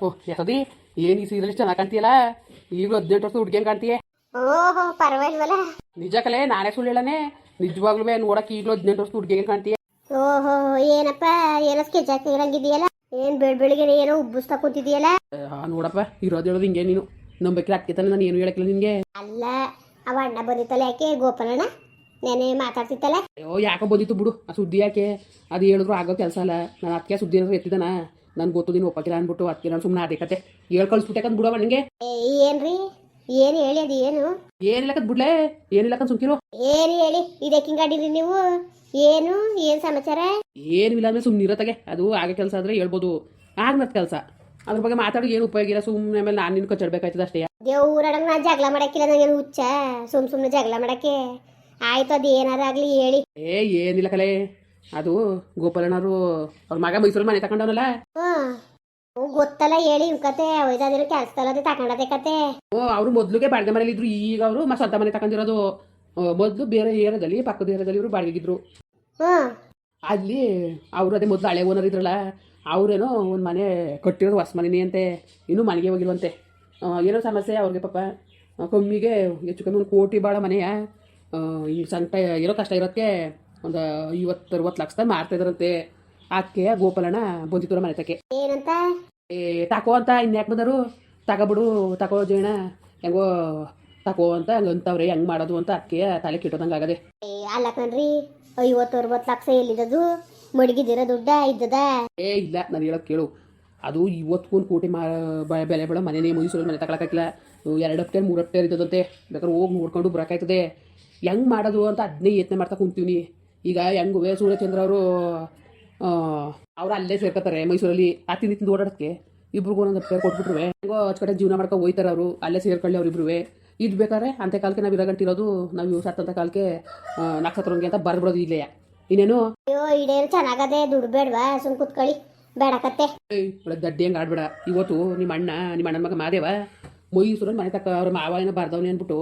ಓ ಯಸದಿ ಏನು ಈ ಸೀರಿಯಲ್ ಚೆನ್ನಾಗಿ ಕಾಣ್ತೀಯಲ್ಲ? ಈಗಲೂ ಹದಿನೆಂಟು ವರ್ಷದ ಹುಡುಗಿ ಕಾಣ್ತೀಯ? ಓಹೋ ಪರವಾಗಿಲ್ವಲ್ಲ? ನಿಜ ಕಲೆ ನಾನೇ ಸುಳ್ಳು ಹೇಳನೆ ನಿಜವಾಗ್ಲೂ ನೋಡಕ್ಕೆ ಈಗಲೂ ಹದಿನೆಂಟು ವರ್ಷದ ಹುಡುಗಿ ಕಾಣ್ತೀಯ? ಓಹೋ ಏನಪ್ಪ ಏನೋ ಸ್ಕೆಚ್ ಹಾಕಿರಂಗಿದೆಯಲ್ಲ ಏನ್ ಬೆಳ್ ಬೆಳಿಗ್ಗೆ ಏನೋ ಉಬ್ಬಿಸ್ತಾ ಕೂತಿದೀಯಲ್ಲ ನೋಡಪ್ಪ ಇರೋದು ಹೇಳೋದು ಹಿಂಗೆ ನೀನು. ನಂಬಕ್ಕೆ ಆಗ್ತಿತ್ತಾನೆ ನಾನು ಏನು ಹೇಳಕ್ಕಿಲ್ಲ ನಿನಗೆ. ಅಲ್ಲ ಅವ ಅಣ್ಣ ಬಂದಿತ್ತಲ್ಲ ಯಾಕೆ? ಗೋಪಾಲಣ್ಣ? ನೆನೆ ಮಾತಾಡ್ತಿತ್ತಲ್ಲ? ಅಯ್ಯೋ ಯಾಕೋ ಬಂದಿತ್ತು ಬಿಡು. ಆ ಸುದ್ದಿ ಯಾಕೆ? ಅದು ಹೇಳಿದ್ರು ಆಗೋ ಕೆಲಸ ಅಲ್ಲ. ನಾನು ಅದಕ್ಕೆ ಸುದ್ದಿ ಏನಾದ್ರು ಎತ್ತಿದಾನ ನನ್ಗೆ ಗೊತ್ತು ನೀನು ಒಪ್ಪಕ್ಕಿಲ್ಲ ಅಂದ್ಬಿಟ್ಟು ಅದಕ್ಕೆ ನಾನು ಸುಮ್ಮನೆ ಅದೇ ಕತೆ. ಹೇಳ್ ಕಳಿಸ್ಬಿಟ್ಟೆ ಬಿಡವ ನನಗೆ ಏನ್ರಿ? ಏನ್ ಹೇಳಿ ಅದು ಏನು? ಏನಿಲ್ಲಕ ಬಿಡ್ಲೆ? ಏನಿಲ್ಲಕಂತ ಸುಮ್ಕಿರು? ಏನ್ ಹೇಳಿ? ಇದಕ್ಕೆ ಗಾಡಿರಿ ನೀವು? ಏನು? ಏನ್ ಸಮಾಚಾರ? ಏನು ಇಲ್ಲ ಅಂದ್ರೆ ಸುಮ್ಮನೆ ಇರತ್ತಾಗೆ ಅದು ಆಗ ಕೆಲಸ ಆದ್ರೆ ಹೇಳ್ಬೋದು. ಆಗ್ನತ್ ಕೆಲಸ. ಅದ್ರ ಬಗ್ಗೆ ಮಾತಾಡೋ ಏನು ಉಪಯೋಗ ಇಲ್ಲ. ಸುಮ್ಮನೆ ಆಮೇಲೆ ನಾನು ನಿನ್ನ ಕಚ್ಚಾಡ್ಬೇಕಾಯ್ತದ ಅಷ್ಟೇ. ದೇವ್ರಡಂಗ್ ನಾ ಜಗಳ ಮಾಡಕ್ಕಿಲ್ಲ ನನಗೇನು ಹುಚ್ಚ. ಸುಮ್ ಸುಮ್ನೆ ಜಗಳ ಮಾಡಕ್ಕೆ. ಆಯ್ತು ಅದು ಏನಾರ ಆಗ್ಲಿ ಹೇಳಿ. ಏ ಏನಿಲ್ಲ ಕಲೆ. ಅದು ಗೋಪಾಲನವರು ಅವ್ರ ಮಗ ಮೈಸೂರು ಮನೆ ತಗೊಂಡವನಲ್ಲ ಹ್ಮ್ ಗೊತ್ತಲ್ಲ ಹೇಳಿ ಇವ್ ಕತೆ ಒಯ್ದಾದಿರೋ ಕೆಲಸದಲ್ಲದೆ ತಕೊಂಡದೆ ಕತೆ. ಓ ಅವರು ಮೊದ್ಲಿಗೆ ಬಾಡಿಗೆ ಮನೇಲಿ ಇದ್ರು ಈಗ ಅವರು ಮ ಸ್ವಂತ ಮನೆ ತಗೊಂಡಿರೋದು ಮೊದ್ಲು ಬೇರೆ ಏರಿಯಾದಲ್ಲಿ ಪಕ್ಕದ ಏರಿಯಾದಲ್ಲಿ ಇವರು ಬಾಡಿಗೆಗಿದ್ರು ಅಲ್ಲಿ ಅವ್ರು ಅದೇ ಮೊದ್ಲು ಹಳೆ ಓನರ್ ಇದ್ರಲ್ಲ ಅವರೇನೋ ಒಂದು ಮನೆ ಕಟ್ಟಿರೋದು ಹೊಸ ಮನೆನೇ ಅಂತೆ ಇನ್ನೂ ಮನೆಗೆ ಹೋಗಿಲ್ವಂತೆ. ಏನೋ ಸಮಸ್ಯೆ ಅವ್ರಿಗೆ ಪಾಪ. ಕಮ್ಮಿಗೆ ಹೆಚ್ಚು ಕಮ್ಮಿ ಒಂದು ಕೋಟಿ ಭಾಳ ಮನೆಯ? ಈ ಸಂಕಟ ಏನೋ ಕಷ್ಟ ಇರೋದಕ್ಕೆ ಒಂದು ಐವತ್ತು ಅರವತ್ತು ಲಕ್ಷ ಮಾರ್ತಾ ಇದ್ರಂತೆ ಆಕೆ ಗೋಪಾಲಣ್ಣ ಬಂದಿತ್ತು ಮನೆ ತಕ್ಕೆ. ಏನಂತ? ಏ ತಕೋ ಅಂತ ಇನ್ಯಾಕೆ ಬಂದರು? ತಗೋಬಿಡು ತಗೋ ಜೇಣ ಹೆಂಗೋ ತಕೋ ಅಂತ ಹಂಗೆ ಹೆಂಗ್ ಮಾಡೋದು ಅಂತ ಅಕ್ಕೆ ತಲೆ ಕಿಟ್ಟೋದಂಗ ಆಗದೆ. ಏ ಅಲ್ಲ ಕಣ್ರಿ ಐವತ್ತು ಅರವತ್ತು ಲಕ್ಷ ಎಲ್ಲಿರೋದು ಮಡಗಿದಿರೋ ದುಡ್ಡ ಇದ್ದದ? ಏ ಇಲ್ಲ ನಾನು ಹೇಳೋದು ಕೇಳು. ಅದು ಇವತ್ತು ಕೋಟಿ ಮಾ ಬೆಲೆ ಬೆಳೆ ಮನೆನೇ ಮುಗಿಸೋದು ಮನೆ ತಗೊಳಕ್ಕಾಗಿಲ್ಲ ಎರಡು ಹಪ್ಟೇರ್ ಮೂರು ಹಪ್ಟೇರ್ ಇದ್ದದಂತೆ. ಬೇಕಾದ್ರೆ ಹೋಗಿ ನೋಡ್ಕೊಂಡು ಬರಕಾಯ್ತದೆ ಹೆಂಗ್ ಮಾಡೋದು ಅಂತ ಅದನ್ನೇ ಯತ್ನ ಮಾಡ್ತಾ ಕುಂತೀವಿ ಈಗ ಹೆಂಗು ಸೂರ್ಯಚಂದ್ರ ಅವರು ಅವ್ರು ಅಲ್ಲೇ ಸೇರ್ಕೋತಾರೆ ಮೈಸೂರಲ್ಲಿ. ಅತಿ ತಿಂದು ತಿಂದು ಓಡಾಡೋಕ್ಕೆ ಇಬ್ರಿಗೂ ಒಂದೊಂದು ಪೇರ್ ಕೊಟ್ಬಿಟ್ರು ಹೆಂಗೋ ಅಚ್ಚುಕಟ್ಟೆ ಜೀವನ ಮಾಡ್ಕೊಂಡು ಹೋಯ್ತಾರೆ ಅವರು. ಅಲ್ಲೇ ಸೇರ್ಕೊಳ್ಳಿ ಅವ್ರಿಬ್ರು ಇದು ಬೇಕಾದ್ರೆ ಅಂತೆ ಕಾಲಕ್ಕೆ ನಾವು ಇರಗಂಟಿರೋದು ನಾವು ಸತ್ತಂತ ಕಾಲಕ್ಕೆ ನಕ್ಷತ್ರ ಅಂತ ಬರ್ಬಿಡೋದು ಇಲ್ಲೇ. ಇನ್ನೇನು? ಅಯ್ಯೋ ಇಡೇನು ಚೆನ್ನಾಗದೆ ದುಡ್ಡು ಬೇಡವಾ? ಸುಮ್ ಕುತ್ಕೊಳ್ಳಿ. ಬೇಡಕತ್ತೆ ಏಯ್ ಒಳ್ಳೆ ದಡ್ಡಿ ಹಂಗೆ ಆಡ್ಬೇಡ. ಇವತ್ತು ನಿಮ್ಮ ಅಣ್ಣ ನಿಮ್ಮ ಅಣ್ಣನ ಮಗ ಮಾದೇವ ಮೈಸೂರಲ್ಲಿ ಮನೆ ತಕ್ಕ ಅವ್ರ ಮಾವ ಏನೋ ಬರ್ದವನೆ ಅಂದ್ಬಿಟ್ಟು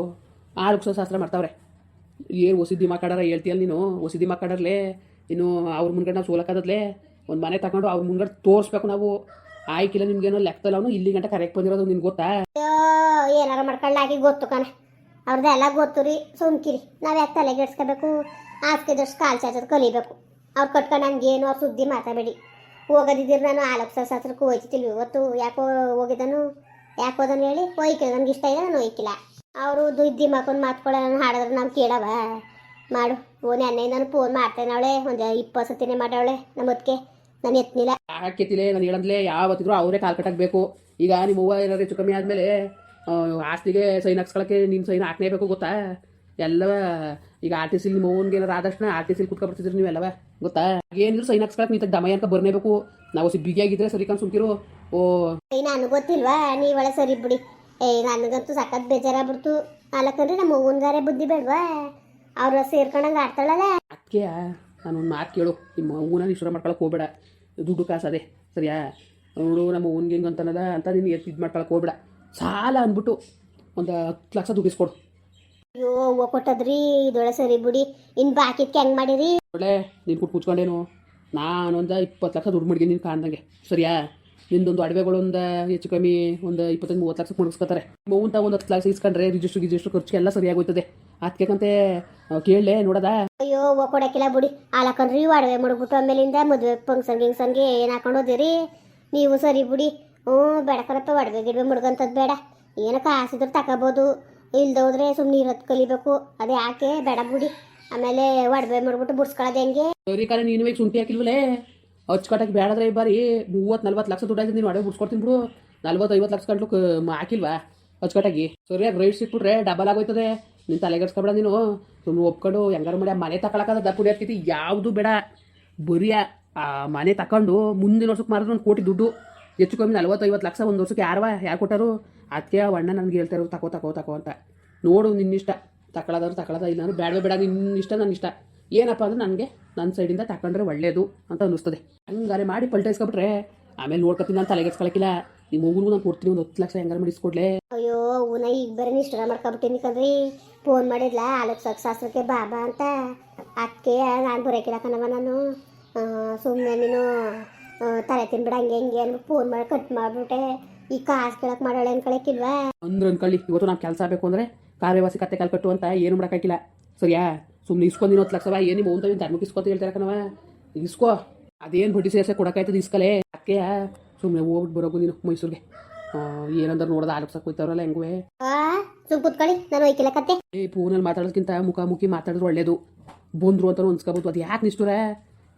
ಆರು ಶಾಸ್ತ್ರ ಮಾಡ್ತಾವ್ರೆ. ಏನು ಒಸಿದ್ದಿ ಮಾಕಾಡಾರ ಹೇಳ್ತೀಯಲ್ಲ ನೀನು? ಒಸಿದ್ದಿ ಮಾಕಾಡರ್ಲೆ ಇನ್ನು ಅವ್ರ ಮುಂದ್ಗಡೆ ನಾವು ಸೋಲಕ್ಕಾದದ್ಲೆ ಒಂದು ಮನೆ ತಗೊಂಡು ಅವ್ರ ಮುಂದ್ಗಡೆ ತೋರಿಸ್ಬೇಕು ನಾವು. ಆಯ್ಕಿಲ್ಲ ನಿಮ್ಗೇನೋ ಲೆಕ್ಕದಲ್ಲ ಅವನು ಇಲ್ಲಿ ಗಂಟ ಕರೆಕ್ಟ್ ಬಂದಿರೋದು ನಿನ್ಗೆ ಗೊತ್ತಾ? ಏನಾರ ಮಾಡ್ಕೊಳ್ಳಾಗಿ ಗೊತ್ತು ಕಣ. ಅವ್ರದ್ದೆಲ್ಲ ಗೊತ್ತು ರೀ, ಸುಮ್ಕಿರಿ. ನಾವು ಯಾಕೆ ತಲೆಗೆಡ್ಸ್ಕೋಬೇಕು ಆಸ್ಕಿದಷ್ಟು ಕಾಲು ಚಾಚೋದು ಕಲಿಬೇಕು. ಅವ್ರು ಕಟ್ಕೊಂಡು ಹಂಗೇನು ಅವ್ರ ಸುದ್ದಿ ಮಾತಾಡಬೇಡಿ. ಹೋಗೋದಿದ್ದೀರಿ ನಾನು ಆಲಕ್ಷ ಶಾಸ್ತ್ರಕ್ಕೆ ಹೋಯ್ತಿಲ್ವಿ ಇವತ್ತು? ಯಾಕೋ ಹೋಗಿದ್ದನು? ಯಾಕೆ ಹೋದನು ಹೇಳಿ? ಹೋಯ್ಕಿಲ್ಲ. ನನಗೆ ಇಷ್ಟ ಇಲ್ಲ, ನಾನು ಹೋಯ್ಕಿಲ್ಲ. ಅವರು ದುಡ್ಡಿ ಮಕ್ಕಳು ಮಾತ್ಕೊಳ್ಳೋ ಹಾಡಿದ್ರೆ ನಾವು ಕೇಳವ. ಮಾಡು ಓ ನೆನ್ನೆ ನಾನು ಫೋನ್ ಮಾಡ್ತೇನೆ ಅವಳೆ ಒಂದು ಇಪ್ಪತ್ತು ಸತಿನೇ ಮಾಡವಳೆ ನಮ್ಮ ಅದಕ್ಕೆ ನಾನು ಎತ್ತಿಲ್ಲ ಯಾಕೆತಿಲೆ ನಾನು ಹೇಳಂದ್ಲೆ ಯಾವತ್ತಿದ್ರು ಅವರೇ ಕಾಲು ಕಟ್ಟಾಗಬೇಕು ಈಗ ನಿಮ್ಮ ಹೂವು ಏನಾದ್ರು ಹೆಚ್ಚು ಕಮ್ಮಿ ಆದಮೇಲೆ ಆಸ್ತಿಗೆ ಸೈನ್ ಹಾಕ್ಸ್ಕೊಳಕ್ಕೆ ನೀನು ಸೈನ್ ಹಾಕ್ಲೇಬೇಕು ಗೊತ್ತಾ? ಎಲ್ಲವ ಈಗ ಆರ್ ಟಿ ಸಿ ನಿಮ್ಮ ಓನ್ಗೆ ಏನಾರು ಆದಷ್ಟು ಆರ್ ಟಿ ಸಿಲಿ ಕುತ್ಕೊಬಿಡ್ತಿದ್ರಿ ನೀವೆಲ್ಲವ ಗೊತ್ತಾ? ಏನಿದ್ರು ಸೈನ್ ಹಾಕ್ಸ್ಕೊಳಕ್ಕೆ ನೀವು ದಮ ಅಂತ ಬರ್ನೇಬೇಕು ನಾವು ಸಿ ಬಿಗಿಯಾಗಿದ್ರೆ ಸರಿ ಕಾಣ್ ಸುಮ್ಕಿರು. ಓ. ನನಗೆ ಗೊತ್ತಿಲ್ವಾ? ನೀವಳೆ ಸರಿ ಬಿಡಿ ಏ ನನಗಂತೂ ಸಖತ್ ಬೇಜಾರಾಗ್ಬಿಡ್ತು. ಅಲ್ಲಕಂದ್ರೆ ನಮ್ಮ ಅವ್ವನ್ಗಾರೆ ಬುದ್ಧಿ ಬೇಡವಾ? ಅವ್ರ ಸೇರ್ಕೊಂಡಂಗೆ ಆಡ್ತಾಳಲ್ಲ? ಅದಕ್ಕೆ ನಾನು ಒಂದು ಮಾತು ಕೇಳು. ನಿಮ್ಮ ಅವ್ವನ ಶುರು ಮಾಡ್ಕೊಳಕ್ಕೆ ಹೋಗ್ಬೇಡ. ದುಡ್ಡು ಕಾಸು ಅದೇ ಸರಿಯಾ? ನೋಡು ನಮ್ಮ ಅವ್ವನ್ಗೆ ಹೆಂಗೆ ಅಂತನದ ಅಂತ ನೀನು ಎತ್ತು ಇದು ಮಾಡ್ಕೊಳಕ್ಕೆ ಹೋಗ್ಬೇಡ. ಸಾಲ ಅಂದ್ಬಿಟ್ಟು ಒಂದು ಹತ್ತು ಲಕ್ಷ ದುಡ್ಡಿಸ್ಕೊಡು ಅಯ್ಯೋ ಹೂವು ಕೊಟ್ಟದ್ರಿ. ಇದೊಳೆ ಸರಿ ಬಿಡಿ. ಇನ್ನು ಬಾಕಿದ್ಕೆ ಹೆಂಗೆ ಮಾಡಿರಿ? ಒಳ್ಳೆ ನೀನು ಕುಟ್ ಕುಚ್ಕೊಂಡೇನು ನಾನೊಂದು ಇಪ್ಪತ್ತು ಲಕ್ಷ ದುಡ್ಡು ಮಡ್ಗೆ ನೀನು ಕಾಣ್ದಂಗೆ. ಸರಿಯಾ? ನಿಂದೊಂದು ಅಡವೆಗಳೊಂದು ಹೆಚ್ಚು ಕಮ್ಮಿ ಒಂದು ಇಪ್ಪತ್ತೈದು ಮೂವತ್ತು ಲಕ್ಷಕ್ಕೆ ಮುಗಿಸ್ಕೊತಾರೆ ಮೂವಂತ ಒಂದು ಹತ್ತು ಲಕ್ಷ ಇಸ್ಕೊಂಡ್ರೆ ರಿಜಿಸ್ಟ್ರು ಗಿಜಿಸ್ಟ್ರು ಖರ್ಚು ಎಲ್ಲ ಸರಿಯಾಗಿ ಹೋಯ್ತದೆ ಅದಕ್ಕೆ ಕೇಳಲೆ ನೋಡದ? ಅಯ್ಯೋ ಹೂವು ಕೊಡಕ್ಕಿಲ್ಲ ಬಿಡಿ. ಹಾಲಕ್ಕಂದ್ರೆ ಇವು ಅಡವೆ ಮಾಡ್ಬಿಟ್ಟು ಆಮೇಲಿಂದ ಮದುವೆ ಫಂಕ್ಷನ್ ಗಿಂಗ್ಸನ್ಗೆ ಏನು ಹಾಕೊಂಡು ಹೋದಿರಿ ನೀವು ಸರಿ ಬಿಡಿ. ಹ್ಞೂ ಬೇಡಕರಪ್ಪ ಅಡವೆ ಗಿಡವೆ ಮುಡ್ಗಂಥದ್ದು ಬೇಡ. ಏನಕ್ಕ ಕಾಸಿದ್ರೆ ತಗೋಬೋದು. ಇಲ್ದ ಹೋದ್ರೆ ಸುಮ್ಮನೆ ಇರೋದು ಕಲಿಬೇಕು. ಅದೇ ಯಾಕೆ? ಬೇಡ ಬಿಡಿ. ಆಮೇಲೆ ಒಡವೆ ಮಾಡ್ಬಿಟ್ಟು ಬುಡ್ಸ್ಕೊಳ್ಳೋದು ಹೆಂಗೆ? ಸರಿ ನೀನು ಶುಂಠಿ ಹಾಕಿಲ್ವಲೇ? ಅಚ್ಚುಕಟ್ಟಾಗಿ ಬೇಡದ್ರೆ ಈ ಬಾರಿ ಮೂವತ್ತು ನಲ್ವತ್ತು ಲಕ್ಷ ದುಡ್ಡು ನೀನು ಅಡವೆ ಬಿಡ್ಸ್ಕೊಡ್ತೀನಿ ಬಿಡು. ನಲ್ವತ್ತು, ಐವತ್ತು ಲಕ್ಷ ಗಂಟ್ಲು ಹಾಕಿಲ್ವಾ ಅಚ್ಚುಕಟ್ಟಾಗಿ ಸರಿಯಾಗಿ ರೈಟ್ ಸಿಕ್ಬಿಟ್ರೆ ಡಬಲ್ ಆಗೋಯ್ತದೆ. ನೀನು ತಲೆಗೆಡ್ಸ್ಕೊಬೇಡ ನೀನು. ಸುಮ್ಮನೆ ಒಪ್ಕೊಂಡು ಹೆಂಗಾರ ಮಾಡಿ ಮನೆ ತಗೊಳಕಾದ ದಪ್ಪುಡಿ ಆಗ್ತೈತಿ ಯಾವುದು ಬೇಡ. ಬರೀ ಆ- ಮನೆ ತಕೊಂಡು ಮುಂದಿನ ವರ್ಷಕ್ಕೆ ಮಾರಿದ್ರು ಒಂದು ಕೋಟಿ ದುಡ್ಡು. ಹೆಚ್ಚು ಕಮ್ಮಿ ನಲ್ವತ್ತು, ಐವತ್ತು ಲಕ್ಷ ಒಂದು ವರ್ಷಕ್ಕೆ ಯಾರವ ಯಾರು ಕೊಟ್ಟರು? ಅದಕ್ಕೆ ಅಣ್ಣ ನನಗೆ ಹೇಳ್ತಾ ಇರೋದು ತಕೋ ತಕೋ ತಕೋ ಅಂತ. ನೋಡು ನಿನ್ನಿಷ್ಟ. ತಗೊಳ್ಳೋದಾದ್ರು ತಗೊಳ್ಳೋದ ಇಲ್ಲ ಬೇಡವೇ ಬೇಡ. ನಿನ್ನ ಇಷ್ಟ ನನ್ನ ಇಷ್ಟ ಏನಪ್ಪ ಅಂದ್ರೆ ನನಗೆ ನನ್ನ ಸೈಡಿಂದ ತಗೊಂಡ್ರೆ ಒಳ್ಳೇದು ಅಂತ ಅನ್ನಿಸ್ತದೆ. ಹಂಗಾರೆ ಮಾಡಿ ಪಲ್ಟೈಸ್ಕೊಬಿಟ್ರೆ ಆಮೇಲೆ ನೋಡ್ಕೊತೀನಿ ನಾನು ತಲೆಗೆಡ್ಸ್ಕೊಳಕಿಲ್ಲ ನಿಮ್ಮ ಮಗುಗೂ ನಾನು ಕೊಡ್ತೀನಿ ಒಂದು ಹತ್ತು ಲಕ್ಷ ಹೆಂಗಾರ ಮಾಡಿಸ್ಕೊಡ್ಲೆ. ಅಯ್ಯೋ ಉನ ಈಗ ಬರೀ ಇಷ್ಟ ಮಾಡ್ಕೊಬಿಟ್ಟಿನಿ ಕದ್ರಿ ಫೋನ್ ಮಾಡಿದ್ಲ? ಆಲೋಚಕ ಶಾಸ್ತ್ರಕ್ಕೆ ಬಾಬಾ ಅಂತ. ಅದಕ್ಕೆ ನಾನು ಬರೋಕಿಲ್ಲ ಕಣವ ನಾನು. ಸುಮ್ಮನೆ ನೀನು ತಲೆ ತಿನ್ಬಿಡ ಹಂಗೆ ಹೆಂಗೆ ಅಂದ್ಬಿಟ್ಟು ಫೋನ್ ಮಾಡಿ ಕಟ್ ಮಾಡಿಬಿಟ್ಟೆ. ಈ ಕಾಸು ಕೇಳಕ್ ಮಾಡೋಳೆ ಅನ್ಕೊಳಕ್ಕಿಲ್ವಾ ಅಂದ್ರೆ ಅನ್ಕೊಳ್ಳಿ ಇವತ್ತು ನಾವು ಕೆಲಸ ಬೇಕು ಅಂದ್ರೆ ಕಾರ್ಯವಾಸಿ ಕತ್ತೆ ಕಾಲು ಕಟ್ಟು ಅಂತ ಏನು ಮಾಡೋಕ್ಕಾಗಿಲ್ಲ ಸರಿಯಾ? ಸುಮ್ಮನೆ ಇಸ್ಕೊಂಡು ಹತ್ತು ಲಕ್ಷವ ಏನು ನಿಮ್ಮ ಓನ್ ಧರ್ಮಕ್ಕೆ ಇಸ್ಕೊತ ಹೇಳ್ತಾರೆ ಕಣವ ಇಸ್ಕೋ. ಅದೇನು ಬಡ್ಡಿ ಸೇರ್ಸೆ ಕೊಡೋಕ್ಕಾಯ್ತದೆ ಇಸ್ಕಲೇ? ಅದಕ್ಕೆ ಸುಮ್ಮನೆ ಹೋಗ್ಬಿಟ್ಟು ಬರೋಕು ನೀನು ಮೈಸೂರಿಗೆ. ಏನಂದ್ರೆ ನೋಡೋದು ನೋಡದ ಹೋಯ್ತಾವ್ರಲ್ಲ ಹೆಂಗುವೆ? ಸುಮ್ ಕುತ್ಕೊಳ್ಳಿ ನಾನು ಕತ್ತೆ ಏ ಫೋನಲ್ಲಿ ಮಾತಾಡೋದಕ್ಕಿಂತ ಮುಖಾಮುಖಿ ಮಾತಾಡಿದ್ರೆ ಒಳ್ಳೇದು. ಬಂದ್ರು ಅಂತ ಅನ್ಸ್ಕೋಬೋದು. ಅದು ಯಾಕೆ ನಿಷ್ಠುರ?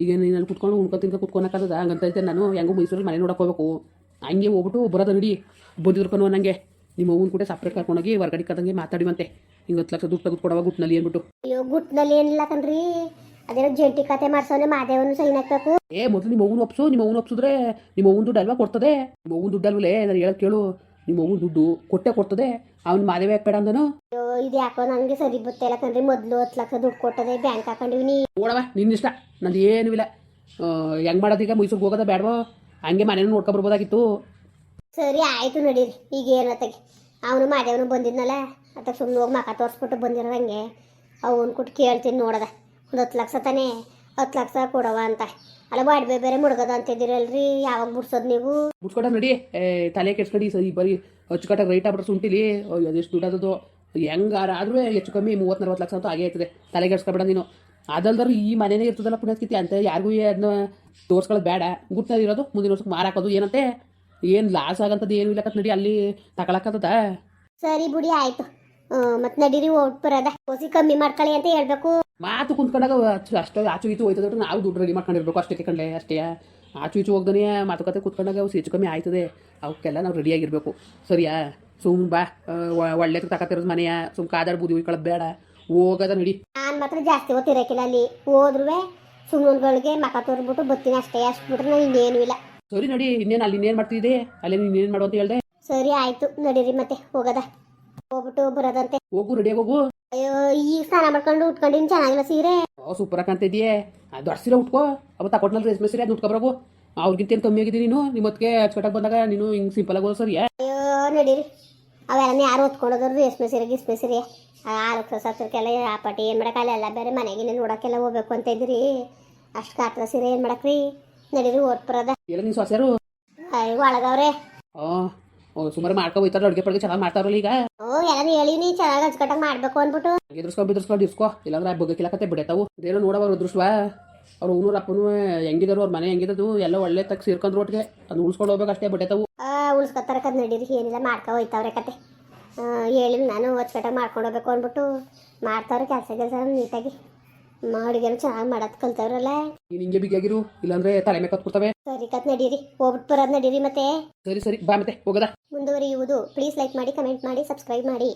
ಈಗ ನೀನಲ್ಲಿ ಕುತ್ಕೊಂಡು ಉಣ್ಕೊ ತಿನ್ಕೊ ಕುತ್ಕೊಳಕ್ಕಾಗದ? ಹಂಗಂತ ನಾನು ಹೆಂಗೋ ಮೈಸೂರಲ್ಲಿ ಮನೆ ನೋಡಕ್ಕೆ ಹೋಗ್ಬೇಕು. ಹಂಗೆ ಹೋಗ್ಬಿಟ್ಟು ಬರೋದ ನಡಿ. ಬಂದಿದ್ರು ಕಣೋ ನನಗೆ ನಿಮ್ಮ ಅವ್ನ ಕೂಡ ಸಪ್ರೇಟ್ ಕರ್ಕೊಂಡೋಗಿ ಹೊರಗಡೆ ಕದಂಗೆ ಮಾತಾಡಿವಂತೆ. ಹಿಂಗೆ ಹತ್ತು ಲಕ್ಷ ದುಡ್ಡು ತೆಗೆದು ಕೊಡವ ಗುಟ್ನಲ್ಲಿ ಅಂದ್ಬಿಟ್ಟು ಅಯ್ಯೋ ಗುಟ್ನಲ್ಲಿ ಏನಿಲ್ಲ ಕಣ್ರಿ. ಅದೇನೋ ಜಂಟಿ ಕತೆ ಮಾಡ್ಸೋನೆ ಮಾದೇವನು ಸೈನ್ ಹಾಕ್ಬೇಕು. ಏ ಮೊದಲು ನಿಮ್ಮ ಅವ್ನು ಒಪ್ಸು ನಿಮ್ಮ ಅವ್ವನ ಒಪ್ಸಿದ್ರೆ ನಿಮ್ಮ ಅವ್ವನ ದುಡ್ಡು ಅಲ್ವಾ ಕೊಡ್ತದೆ? ನಿಮ್ಮ ಅವ್ವನ ದುಡ್ಡು ಅಲ್ವಲೇ? ನಾನು ಹೇಳೋದು ಕೇಳು. ನಿಮ್ಮ ಅವ್ವನ ದುಡ್ಡು ಕೊಟ್ಟೆ ಕೊಡ್ತದೆ. ಅವ್ನು ಮಾದೇವ ಬೇಡ ಅಂದನು? ಅಯ್ಯೋ ಇದು ಯಾಕೋ ನನಗೆ ಸರಿ ಗೊತ್ತಿಲ್ಲ ಕಣ್ರಿ. ಮೊದಲು ಹತ್ತು ಲಕ್ಷ ದುಡ್ಡು ಕೊಟ್ಟದೆ ಬ್ಯಾಂಕ್ ಹಾಕೊಂಡಿವಿ ನೋಡವ ನಿನ್ನ ಇಷ್ಟ. ನಂದು ಏನೂ ಇಲ್ಲ ಹೆಂಗೆ ಮಾಡೋದೀಗ ಮೈಸೂರಿಗೆ ಹೋಗೋದ ಬೇಡವೋ? ಹಂಗೆ ಮನೇನು ನೋಡ್ಕೊ ಬರ್ಬೋದಾಗಿತ್ತು. ಸರಿ, ಆಯಿತು ನಡೀರಿ ಈಗ ಏನತ್ತಾಗಿ ಅವನು ಮಾದೇವನು ಬಂದಿದ್ನಲ್ಲ? ಅತ್ತ ಸುಮ್ಮನೆ ಹೋಗಿ ಮಕ ತೋರಿಸ್ಬಿಟ್ಟು ಬಂದಿರೋದಂಗೆ ಅವನು ಕೊಟ್ಟು ಕೇಳ್ತೀನಿ ನೋಡದ. ಒಂದು ಹತ್ತು ಲಕ್ಷ ತಾನೇ? ಹತ್ತು ಲಕ್ಷ ಕೊಡವ ಅಂತ. ಅಲ್ಲ ಬಾಡ್ಬೆ ಬೇರೆ ಮುಡ್ಗದ ಅಂತಿದ್ದೀರಲ್ರಿ ಯಾವಾಗ ಬಿಡ್ಸೋದು ನೀವು? ಬಿಡ್ಸ್ಕೊಟ ನಡಿ. ಏ, ತಲೆ ಕೆಡ್ಸ್ಕೊಡಿ. ಸರಿ ಬರೀ ಅಚ್ಚುಕಟ್ಟಾಗಿ ರೈಟ್ ಆಗ್ಬಿಟ್ರೆ ಸುಂಟಿಲಿ. ಅದೆಷ್ಟು ದುಡ್ಡು ಅದದು ಹೆಂಗಾರ ಆದ್ರೂ ಹೆಚ್ಚು ಕಮ್ಮಿ ಮೂವತ್ತು, ನಲ್ವತ್ತು ಲಕ್ಷ ಅಂತೂ ಆಗೇ ಆಯ್ತದೆ. ತಲೆ ಕೆಡ್ಸ್ಕೊಬೇಡ ನೀನು. ಅದಲ್ದರೂ ಈ ಮನೆನೇ ಇರ್ತದಲ್ಲ ಪುಣ್ಯಸ್ಕಿತಿ ಅಂತ ಯಾರಿಗೂ ಅದನ್ನ ತೋರ್ಸ್ಕೊಳ್ಳೋದು ಬೇಡ. ಗುಟ್ನಲ್ಲಿ ಇರೋದು ಮುಂದಿನ ವರ್ಷಕ್ಕೆ ಮಾರಾಕೋದು ಏನಂತೆ? ಏನು ಲಾಸ್ ಆಗಂತದ ಏನು ಇಲ್ಲ ನಡಿ ಅಲ್ಲಿ ತಗೊಳಕತ್ತದ? ಸರಿ ಬಿಡಿ ಆಯ್ತು. ಮತ್ತೆ ನಡೀರಿ ಓಟ್ ಬರೋದ. ಕೋಸಿ ಕಮ್ಮಿ ಮಾಡ್ಕೊಳ್ಳಿ ಅಂತ ಹೇಳ್ಬೇಕು. ಮಾತು ಕುಂತ್ಕೊಂಡಾಗ ಅಷ್ಟು ಆಚು ಈಚು ಹೋಯ್ತದ ನಾವು ದುಡ್ಡು ರೆಡಿ ಮಾಡ್ಕೊಂಡಿರ್ಬೇಕು ಅಷ್ಟೇ ಕಂಡ್ಲೆ ಅಷ್ಟೇ. ಆಚು ಈಚು ಹೋಗ್ದನೇ ಮಾತುಕತೆ ಕುತ್ಕೊಂಡಾಗ ಅವು ಹೆಚ್ಚು ಕಮ್ಮಿ ಆಯ್ತದೆ. ಅವಕ್ಕೆಲ್ಲ ನಾವು ರೆಡಿಯಾಗಿರ್ಬೇಕು ಸರಿಯಾ? ಸುಮ್ ಬಾ. ಆ, ಒ- ಒಳ್ಳೆ ತಕತಿರೋದು ಮನೆಯ? ಸುಮ್ ಕಾದಾಡ್ ಬೂದಿ ಉಯ್ಕೊಳ್ಳೋದು ಬೇಡ. ಹೋಗದ ನಡಿ. ನಾನು ಮಾತ್ರ ಜಾಸ್ತಿ ಹೋಗ್ತಿರಕಿಲ್ಲ ಅಲ್ಲಿ. ಹೋದ್ರೂ ಸುಮ್ಮನ್ಗಳಿಗೆ ಮಕ ತೋರ್ಬಿಟ್ಟು ಬರ್ತೀನಿ ಅಷ್ಟೇ. ಅಷ್ಟು ಬಿಟ್ರೆ ನಾನು ಇನ್ನೇನು ಇಲ್ಲ. ಸರಿ ನೋಡಿ ಇನ್ನೇನು ಅಲ್ಲಿ ಇನ್ನೇನು ಮಾಡ್ತಿದ್ದೆ? ಅಲ್ಲಿ ಇನ್ನೇನು ಮಾಡು ಅಂತ ಹೇಳ್ದೆ. ಸರಿ ಆಯ್ತು ನಡೀರಿ ಮತ್ತೆ ಹೋಗದ. ಹೋಗ್ಬಿಟ್ಟು ಬರೋದಂತೆ. ಹೋಗು ರೆಡಿ ಹೋಗು. ಅಯ್ಯೋ ಈಗ ಸ್ನಾನ ಮಾಡ್ಕೊಂಡು ಉಟ್ಕೊಂಡಿನ್ ಚೆನ್ನಾಗಿಲ್ಲ ಸೀರೆ. ಓ ಸೂಪರ್ ಕಾಣ್ತಿದ್ಯೆ? ದೊಡ್ಡ ಸೀರೆ ಉಟ್ಕೋ. ಅವ ತಕೊಟ್ನಲ್ಲಿ ರೇಷ್ಮೆ ಸೀರೆ ಅದು ಉಟ್ಕೊಬರೋಗು ಅವ್ರಿಗಿಂತ ಏನು ಕಮ್ಮಿ ಆಗಿದೆ ನೀನು? ನಿಮ್ ಮತ್ತೆ ಅಚ್ಚುಕಟ್ಟಾಗಿ ಬಂದಾಗ ನೀನು ಹಿಂಗೆ ಸಿಂಪಲ್ ಆಗಿ ಸರಿ ಅಯ್ಯೋ ನಡೀರಿ. ಅವೆಲ್ಲ ಯಾರು ಹೊತ್ಕೊಂಡೋದ್ರು ರೇಷ್ಮೆ ಸೀರೆ ಗಿಸ್ಮೆ ಸೀರೆ. ಆರೋಗ್ಯ ಸತ್ರಕ್ಕೆಲ್ಲ ಆ ಪಟ್ಟಿ ಏನು ಮಾಡಕ್ಕೆ ಎಲ್ಲ ಬೇರೆ ಮನೆಗಿನ ನೋಡಕ್ಕೆಲ್ಲ ಹೋಗ್ಬೇಕು ಅಂತ ಇದ್ರಿ ಅಷ್ಟು ಕಾತ್ರ ಸೀರೆ ಏನು ಮಾಡಕ್ರಿ? ನಡೀರಿ ಓಟ್ ಬರೋದ ಎಲ್ಲ ನಿನ್ ಸೊಸೆರು? ಒಳಗವ್ರೆ. ಓ ಸುಮಾರು ಮಾಡ್ಕೊ ಹೋಯ್ತಾರ ಅಡುಗೆ ಪಡ್ಗೆ ಚೆನ್ನಾಗಿ ಮಾಡ್ತಾರಲ್ಲ ಈಗ? ಓ ಎಲ್ಲ ಹೇಳಿನಿ ಚೆನ್ನಾಗಿ ಅಚ್ಚುಕಟ್ಟಾಗಿ ಮಾಡ್ಬೇಕು ಅಂದ್ಬಿಟ್ಟು. ಎದುರ್ಸ್ಕೊಂಡು ಬಿದ್ರಸ್ಕೊಂಡು ಇಸ್ಕೋ ಇಲ್ಲಾಂದ್ರೆ ಬಗ್ಗಕ್ಕಿಲಕತ್ತೆ ಬಿಡತಾವು. ಅದೇನೋ ನೋಡವ ಅವ್ರ ಅದೃಷ್ಟವ? ಅವ್ರ ಊನೂರ ಅಪ್ಪನೂ ಹೆಂಗಿದಾರು ಅವ್ರ ಮನೆ ಹೆಂಗಿದದು ಎಲ್ಲ ಒಳ್ಳೆ ತಕ್ಕ ಸೇರ್ಕೊಂಡ್ರು ಒಟ್ಟಿಗೆ ಅದು ಉಳ್ಸ್ಕೊಂಡು ಹೋಗ್ಬೇಕು ಅಷ್ಟೇ ಬಿಡತಾವು. ಉಳ್ಸ್ಕೊತಾರ ಕದ್ ನಡೀರಿ ಏನಿಲ್ಲ ಮಾಡ್ಕೊ ಹೋಯ್ತಾವ್ರೆ ಕತೆ. ಆ, ಹೇಳಿ ನಾನು ಅಚ್ಚುಕಟ್ಟಾಗಿ ಮಾಡ್ಕೊಂಡು ಹೋಗ್ಬೇಕು ಅಂದ್ಬಿಟ್ಟು. ಮಾಡ್ತಾವ್ರೆ ಕೆಲಸ ಕೆಲಸ ನೀಟಾಗಿ. ಅಡುಗೆನೂ ಚೆನ್ನಾಗಿ ಮಾಡತ್ ಕಲ್ತವ್ರಲ್ಲ. ನಿಂಗೆ ಹಿಂಗೆ ಬಿಗಿಯಾಗಿರು ಇಲ್ಲಾಂದ್ರೆ ತಲೆ ಮೇಲೆ ಕತ್ಕೊಡ್ತವೆ ಸರಿ ಕತ್ ನಡೀರಿ. ಹೋಗ್ಬಿಟ್ಟು ಬರೋದ್ ನಡೀರಿ ಮತ್ತೆ. ಸರಿ ಸರಿ ಬಾ ಮತ್ತೆ ಹೋಗದ. ಮುಂದುವರಿಯುವುದು. ಪ್ಲೀಸ್ ಲೈಕ್ ಮಾಡಿ ಕಮೆಂಟ್ ಮಾಡಿ ಸಬ್ಸ್ಕ್ರೈಬ್ ಮಾಡಿ.